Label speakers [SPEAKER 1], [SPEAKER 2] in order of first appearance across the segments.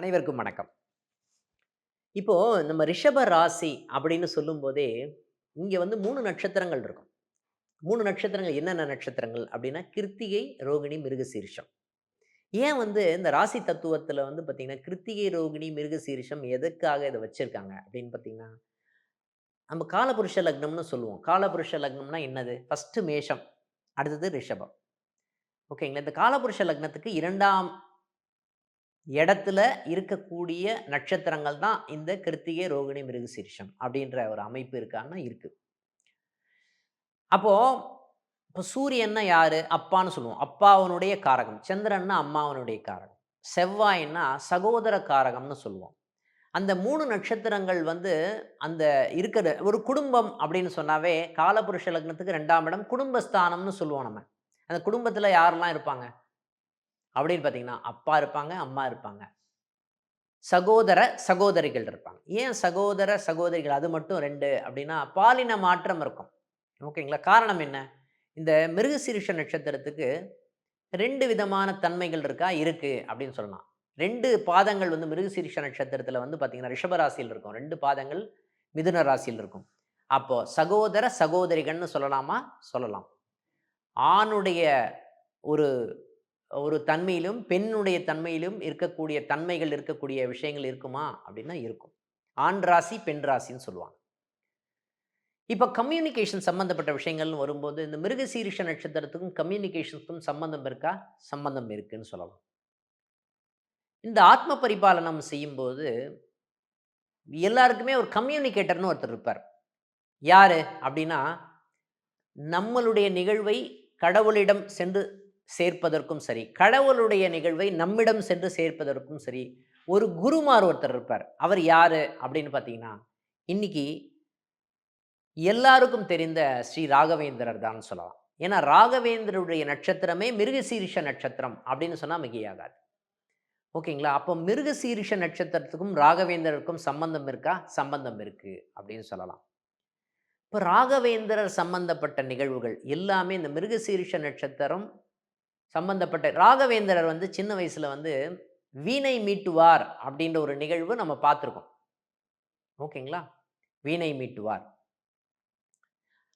[SPEAKER 1] அனைவருக்கும் வணக்கம். இப்போ நம்ம ரிஷப ராசி அப்படின்னு சொல்லும்போதே, இங்க வந்து மூணு நட்சத்திரங்கள் இருக்கும். மூணு நட்சத்திரங்கள் என்னென்ன நட்சத்திரங்கள் அப்படின்னா, கிருத்திகை, ரோகிணி, மிருகசீரிஷம். ஏன் வந்து இந்த ராசி தத்துவத்தில் வந்து பார்த்தீங்கன்னா, கிருத்திகை, ரோகிணி, மிருகசீரிஷம் எதுக்காக இதை வச்சுருக்காங்க அப்படின்னு பார்த்தீங்கன்னா, நம்ம காலபுருஷ லக்னம்னு சொல்லுவோம். காலபுருஷ லக்னம்னா என்னது? ஃபர்ஸ்ட்டு மேஷம், அடுத்தது ரிஷபம். ஓகேங்களா? இந்த காலபுருஷ லக்னத்துக்கு இரண்டாம் இடத்துல இருக்கக்கூடிய நட்சத்திரங்கள் தான் இந்த கிருத்திகை, ரோகிணி, மிருகசீரிஷம் அப்படின்ற ஒரு அமைப்பு இருக்கான்னா இருக்கு. அப்போ இப்போ சூரியன்னா யாரு? அப்பான்னு சொல்லுவோம். அப்பாவனுடைய காரகம். சந்திரன்னா அம்மாவனுடைய காரகம். செவ்வாய்ன்னா சகோதர காரகம்னு சொல்லுவோம். அந்த மூணு நட்சத்திரங்கள் வந்து அந்த இருக்கிற ஒரு குடும்பம் அப்படின்னு சொன்னாவே காலபுருஷ லக்னத்துக்கு ரெண்டாம் இடம் குடும்பஸ்தானம்னு சொல்லுவோம் நம்ம. அந்த குடும்பத்தில் யாரெல்லாம் இருப்பாங்க? அப்படின்னு பார்த்தீங்கன்னா, அப்பா இருப்பாங்க, அம்மா இருப்பாங்க. சகோதர, சகோதரிகள் இருப்பாங்க. ஏன் சகோதர, சகோதரிகள் அது மட்டும் ரெண்டு அப்படின்னா, பாலின மாற்றம் இருக்கும். ஓகேங்களா? காரணம் என்ன? இந்த மிருகசீரிஷ நட்சத்திரத்துக்கு ரெண்டு விதமான தன்மைகள் இருக்கா? இருக்குது அப்படின்னு சொல்லலாம். ரெண்டு பாதங்கள் வந்து மிருகசீரிஷ நட்சத்திரத்தில் வந்து பார்த்தீங்கன்னா, ரிஷபராசியில் இருக்கும். ரெண்டு பாதங்கள் மிதுன ராசியில் இருக்கும். அப்போது சகோதர, சகோதரிகள்னு சொல்லலாமா? சொல்லலாம். ஆணுடைய ஒரு ஒரு தன்மையிலும், பெண்ணுடைய தன்மையிலும் இருக்கக்கூடிய தன்மைகள் இருக்கக்கூடிய விஷயங்கள் இருக்குமா? அப்படின்னா இருக்கும். ஆண் ராசி, பெண் ராசின்னு சொல்லுவாங்க. இப்போ கம்யூனிகேஷன் சம்மந்தப்பட்ட விஷயங்கள்னு வரும்போது, இந்த மிருகசீரிஷ நட்சத்திரத்துக்கும் கம்யூனிகேஷனுக்கும் சம்மந்தம் இருக்கா? சம்மந்தம் இருக்குன்னு சொல்லலாம். இந்த ஆத்ம பரிபாலனம் செய்யும்போது, எல்லாருக்குமே ஒரு கம்யூனிகேட்டர்னு ஒருத்தர் இருப்பார். யாரு? அப்படின்னா, நம்மளுடைய நிகழ்வை கடவுளிடம் சென்று சேர்ப்பதற்கும் சரி, கடவுளுடைய நிகழ்வை நம்மிடம் சென்று சேர்ப்பதற்கும் சரி, ஒரு குருமார் ஒருத்தர் இருப்பார். அவர் யாரு? அப்படின்னு பார்த்தீங்கன்னா, இன்னைக்கு எல்லாருக்கும் தெரிந்த ஸ்ரீ ராகவேந்திரர் தான் சொல்லலாம். ஏன்னா, ராகவேந்திரருடைய நட்சத்திரமே மிருகசீரிஷ நட்சத்திரம் அப்படின்னு சொன்னா மிகையாகாது. ஓகேங்களா? அப்போ மிருகசீரிஷ நட்சத்திரத்துக்கும் ராகவேந்திரருக்கும் சம்பந்தம் இருக்கா? சம்பந்தம் இருக்கு அப்படின்னு சொல்லலாம். இப்போ ராகவேந்திரர் சம்பந்தப்பட்ட நிகழ்வுகள் எல்லாமே இந்த மிருகசீரிஷ நட்சத்திரம் சம்பந்தப்பட்ட ராகவேந்திரர் வந்து சின்ன வயசில் வந்து வீணை மீட்டுவார் அப்படின்ற ஒரு நிகழ்வு நம்ம பார்த்துருக்கோம். ஓகேங்களா? வீணை மீட்டுவார்.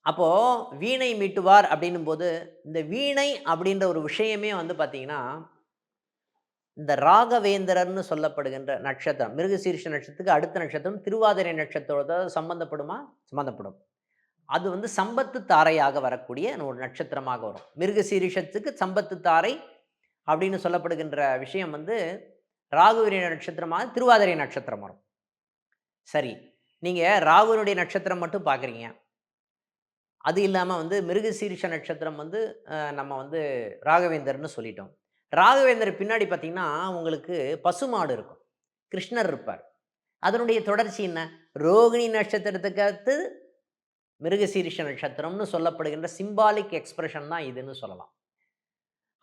[SPEAKER 1] அப்போ வீணை மீட்டுவார் அப்படின்னும்போது, இந்த வீணை அப்படின்ற ஒரு விஷயமே வந்து பார்த்தீங்கன்னா, இந்த ராகவேந்திரர்னு சொல்லப்படுகின்ற நட்சத்திரம், மிருகசீரிஷ நட்சத்திரத்துக்கு அடுத்த நட்சத்திரம் திருவாதிரை நட்சத்திரத்தோட சம்பந்தப்படுமா? சம்பந்தப்படும். அது வந்து சம்பத்து தாரையாக வரக்கூடிய ஒரு நட்சத்திரமாக வரும். மிருக சீரிஷத்துக்கு சம்பத்து தாரை அப்படின்னு சொல்லப்படுகின்ற விஷயம் வந்து ராகுவினுடைய நட்சத்திரமாக திருவாதிரை நட்சத்திரம் வரும். சரி. நீங்கள் ராகுவினுடைய நட்சத்திரம் மட்டும் பார்க்குறீங்க. அது இல்லாமல் வந்து மிருக சீரிஷ நட்சத்திரம் வந்து நம்ம வந்து ராகவேந்தர்னு சொல்லிட்டோம். ராகவேந்தர் பின்னாடி பார்த்தீங்கன்னா, உங்களுக்கு பசுமாடு இருக்கும். கிருஷ்ணர் இருப்பார். அதனுடைய தொடர்ச்சி என்ன? ரோகிணி நட்சத்திரத்துக்கு அடுத்து மிருகசீரிஷ நட்சத்திரம்னு சொல்லப்படுகின்ற சிம்பாலிக் எக்ஸ்பிரஷன் தான் இதுன்னு சொல்லலாம்.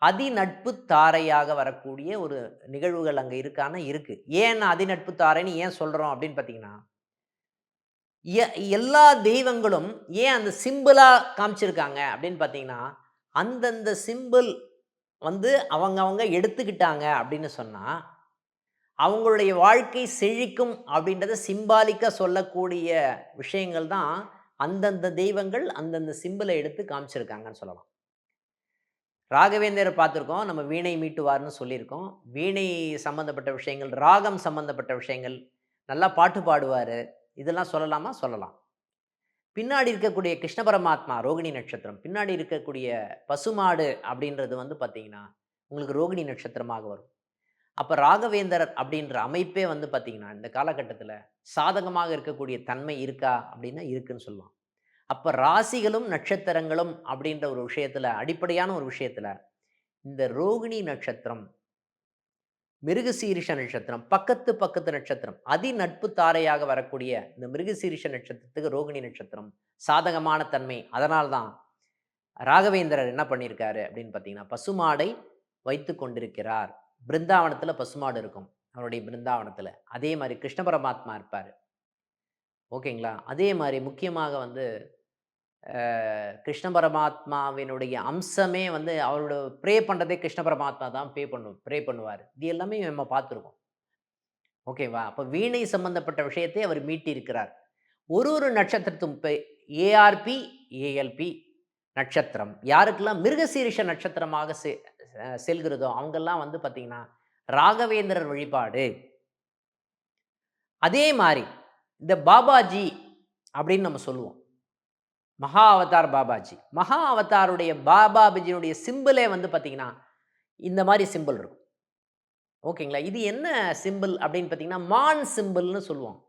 [SPEAKER 1] அதிநட்பு தாரையாக வரக்கூடிய ஒரு நிகழ்வுகள் அங்கே இருக்கான்னு இருக்கு. ஏன் அதிநட்பு தாரைன்னு ஏன் சொல்கிறோம் அப்படின்னு பார்த்தீங்கன்னா, எ எல்லா தெய்வங்களும் ஏன் அந்த சிம்பிளாக காமிச்சிருக்காங்க அப்படின்னு பார்த்தீங்கன்னா, அந்தந்த சிம்பிள் வந்து அவங்க அவங்க எடுத்துக்கிட்டாங்க அப்படின்னு சொன்னால் அவங்களுடைய வாழ்க்கை செழிக்கும் அப்படின்றத சிம்பாலிக்காக சொல்லக்கூடிய விஷயங்கள் தான் அந்தந்த தெய்வங்கள் அந்தந்த சிம்பிளை எடுத்து காமிச்சிருக்காங்கன்னு சொல்லலாம். ராகவேந்தர் பார்த்துருக்கோம். நம்ம வீணை மீட்டுவார்னு சொல்லியிருக்கோம். வீணை சம்மந்தப்பட்ட விஷயங்கள், ராகம் சம்மந்தப்பட்ட விஷயங்கள், நல்லா பாட்டு பாடுவார் இதெல்லாம் சொல்லலாமா? சொல்லலாம். பின்னாடி இருக்கக்கூடிய கிருஷ்ண பரமாத்மா ரோகிணி நட்சத்திரம். பின்னாடி இருக்கக்கூடிய பசுமாடு அப்படின்றது வந்து பார்த்திங்கன்னா உங்களுக்கு ரோகிணி நட்சத்திரமாக வரும். அப்போ ராகவேந்தர் அப்படின்ற அமைப்பே வந்து பார்த்திங்கன்னா இந்த காலகட்டத்தில் சாதகமாக இருக்கக்கூடிய தன்மை இருக்கா? அப்படின்னா இருக்குன்னு சொல்லலாம். அப்போ ராசிகளும், நட்சத்திரங்களும் அப்படின்ற ஒரு விஷயத்துல அடிப்படையான ஒரு விஷயத்துல, இந்த ரோகிணி நட்சத்திரம், மிருகசீரிஷ நட்சத்திரம், பக்கத்து பக்கத்து நட்சத்திரம், அதி நட்பு தாரையாக வரக்கூடிய இந்த மிருகசீரிஷ நட்சத்திரத்துக்கு ரோகிணி நட்சத்திரம் சாதகமான தன்மை. அதனால்தான் ராகவேந்திரர் என்ன பண்ணியிருக்காரு அப்படின்னு பார்த்தீங்கன்னா, பசுமாடை வைத்து கொண்டிருக்கிறார். பிருந்தாவனத்தில் பசுமாடு இருக்கும். அவருடைய பிருந்தாவனத்தில். அதே மாதிரி கிருஷ்ண பரமாத்மா இருப்பார். ஓகேங்களா? அதே மாதிரி முக்கியமாக வந்து கிருஷ்ண பரமாத்மாவினுடைய அம்சமே வந்து அவரோட ப்ரே பண்ணுறதே கிருஷ்ண பரமாத்மா தான் பே பண்ணு ப்ரே பண்ணுவார். இது எல்லாமே நம்ம பார்த்துருக்கோம். ஓகேவா? அப்போ வீணை சம்பந்தப்பட்ட விஷயத்தை அவர் மீட்டியிருக்கிறார். ஒரு ஒரு நட்சத்திரத்தும் இப்போ ஏஆர்பி ஏஎல்பி நட்சத்திரம். யாருக்கெல்லாம் மிருகசீரிஷ நட்சத்திரமாக செ செல்கிறதோ அவங்கெல்லாம் வந்து பார்த்திங்கன்னா ராகவேந்திரர் வழிபாடு. அதே மாதிரி இந்த பாபாஜி அப்படின்னு நம்ம சொல்லுவோம். மகா அவதார் பாபாஜி. மகா அவதாருடைய பாபாஜியினுடைய சிம்பிளே வந்து பார்த்தீங்கன்னா இந்த மாதிரி சிம்பிள் இருக்கும். ஓகேங்களா? இது என்ன சிம்பிள் அப்படின்னு பார்த்தீங்கன்னா மான் சிம்பிள்னு சொல்லுவோம்.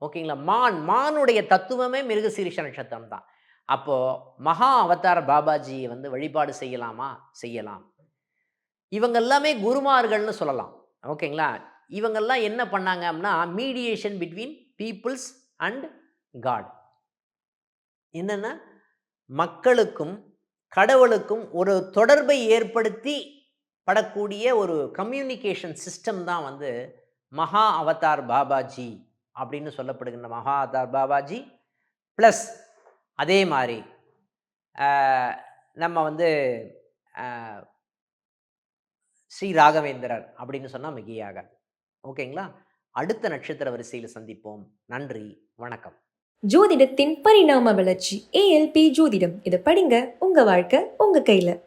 [SPEAKER 1] ஓகேங்களா? மான் மானுடைய தத்துவமே மிருகசீரிஷ நட்சத்திரம் தான் அப்போது மகா அவதார் பாபாஜியை வந்து வழிபாடு செய்யலாமா? செய்யலாம். இவங்க எல்லாமே குருமார்கள்னு சொல்லலாம். ஓகேங்களா? இவங்கெல்லாம் என்ன பண்ணாங்க அப்படின்னா mediation between peoples and god என்னென்னா மக்களுக்கும் கடவுளுக்கும் ஒரு தொடர்பை ஏற்படுத்தி படக்கூடிய ஒரு கம்யூனிகேஷன் சிஸ்டம் தான் வந்து மகா அவதார் பாபாஜி அப்படின்னு சொல்லப்படுகின்ற மகா அவதார் பாபாஜி. ப்ளஸ் அதே மாதிரி நம்ம வந்து ஸ்ரீ ராகவேந்திரர் அப்படின்னு சொன்னால் மிகையாக. ஓகேங்களா? அடுத்த நட்சத்திர வரிசையில் சந்திப்போம். நன்றி. வணக்கம்.
[SPEAKER 2] ஜோதிடத்தின் பரிணாம வளர்ச்சி. ஏஎல்பி ஜோதிடம். இதை படிங்க. உங்க வாழ்க்கை உங்க கையில.